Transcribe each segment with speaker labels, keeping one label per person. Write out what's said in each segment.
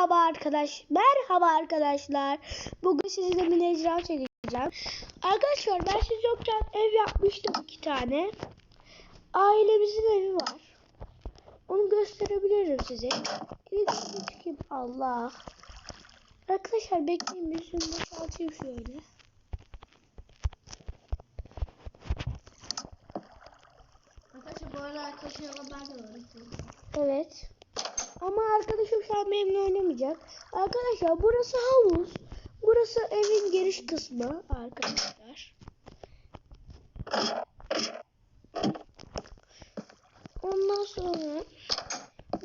Speaker 1: Merhaba arkadaş. Merhaba arkadaşlar. Bugün sizinle icra çekeceğim. Arkadaşlar ben siz yokken ev yapmıştım iki tane. Ailemizin evi var. Onu gösterebilirim size. İlk çıkayım. Allah. Arkadaşlar bekleyin bir şunu boşaltayım şöyle.
Speaker 2: Arkadaşlar bu arada arkadaşlarla ben de varım.
Speaker 1: Evet. Ama arkadaşım şu an benimle oynamayacak. Arkadaşlar burası havuz. Burası evin giriş kısmı arkadaşlar. Ondan sonra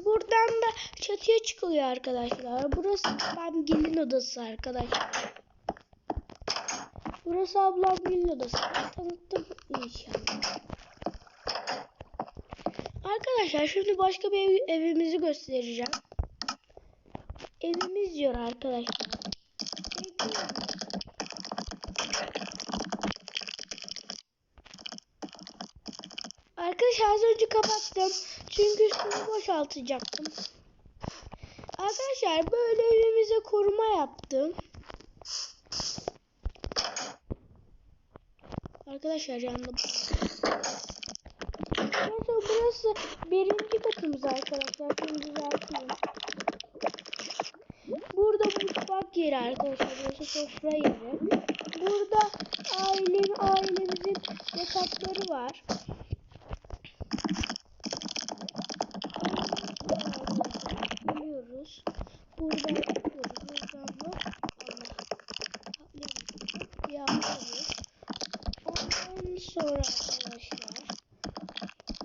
Speaker 1: buradan da çatıya çıkılıyor arkadaşlar. Burası ablam gelin odası arkadaşlar. Burası ablam gelin odası. Tanıttım Arkadaşlar şimdi başka bir ev- evimizi göstereceğim. Evimiz diyor arkadaşlar. Arkadaşlar az önce kapattım. Çünkü üstünü boşaltacaktım. Arkadaşlar böyle evimize koruma yaptım. Arkadaşlar Neyse burası birinci katımız arkadaşlar. Şimdi düzelteyim. Burada mutfak yeri arkadaşlar. Burası sofra yeri. Burada ailem, ailemizin yatakları var. Geliyoruz. Buradan çıkıyoruz. Buradan da Allah. Yağmuruz. Ondan sonra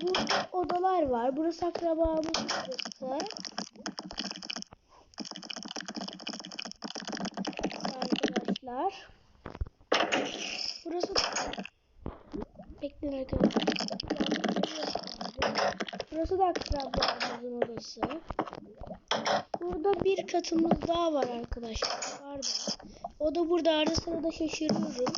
Speaker 1: Burada odalar var. Burası akrabamın odası. Arkadaşlar. Burası Bekleyin arkadaşlar. Burası da akrabamızın odası. Burada bir katımız daha var arkadaşlar. Pardon. O da burada ara sırada şaşırıyorum.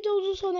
Speaker 1: video uzun sona